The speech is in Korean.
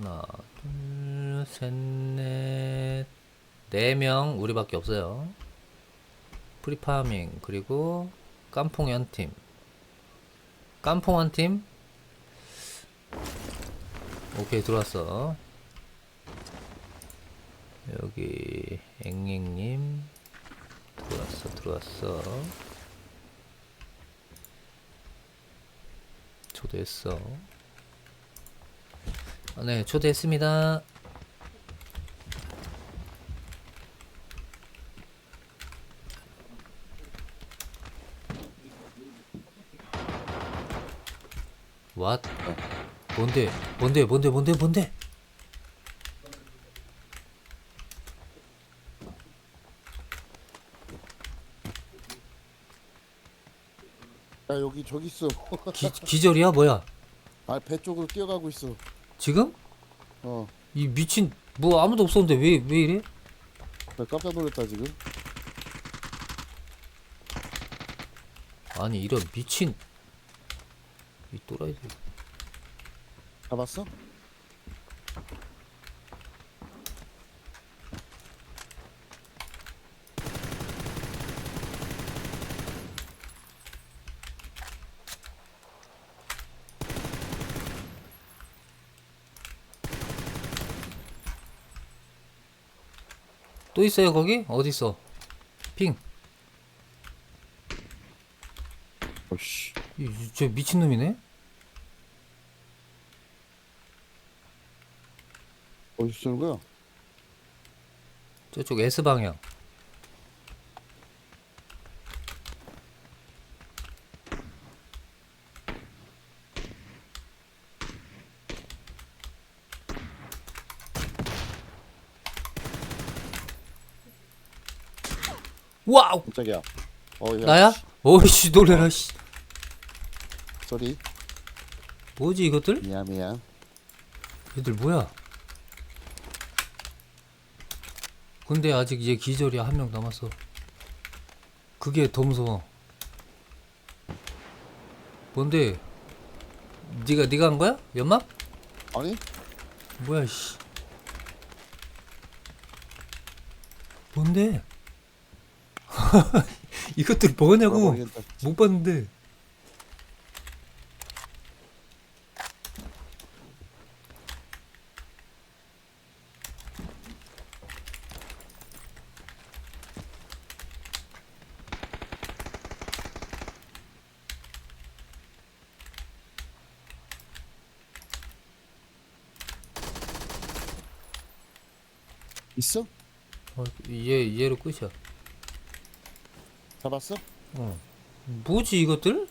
하나, 둘, 셋, 넷, 네 명 우리밖에 없어요. 프리파밍 그리고 깐풍이 한 팀. 깐풍 한 팀. 오케이 들어왔어. 여기 앵앵님 들어왔어 들어왔어. 초대했어. 아, 네 초대했습니다. 왓? 뭔데? 뭔데? 뭔데? 뭔데? 뭔데? 야 여기 저기 있어. 기, 기절이야? 뭐야? 아 배 쪽으로 뛰어가고 있어. 지금? 어. 이 미친 뭐 아무도 없었는데 왜 왜 이래? 나 깜짝 놀랐다 지금. 아니 이런 미친 이 또라이들 잡았어? 또 있어요 거기? 어디 있어? 핑. 어씨. 저 미친 놈이네. 어디서 쏘는 거야? 저쪽 S 방향. 와우 깜짝이야. 어, 야, 나야? 씨, 어이씨 놀래라 씨. 쏘리. 뭐지 이것들? 미안 미안. 얘들 뭐야? 근데 아직 얘 기절이 한명 남았어. 그게 더 무서워. 뭔데? 네가 네가 한 거야? 연막? 아니? 뭐야 씨. 뭔데? 이것들 뭐냐고 모르겠다. 못 봤는데. 있어? 어, 얘 얘로 끝이야. 잡았어? 어. 뭐지 이것들?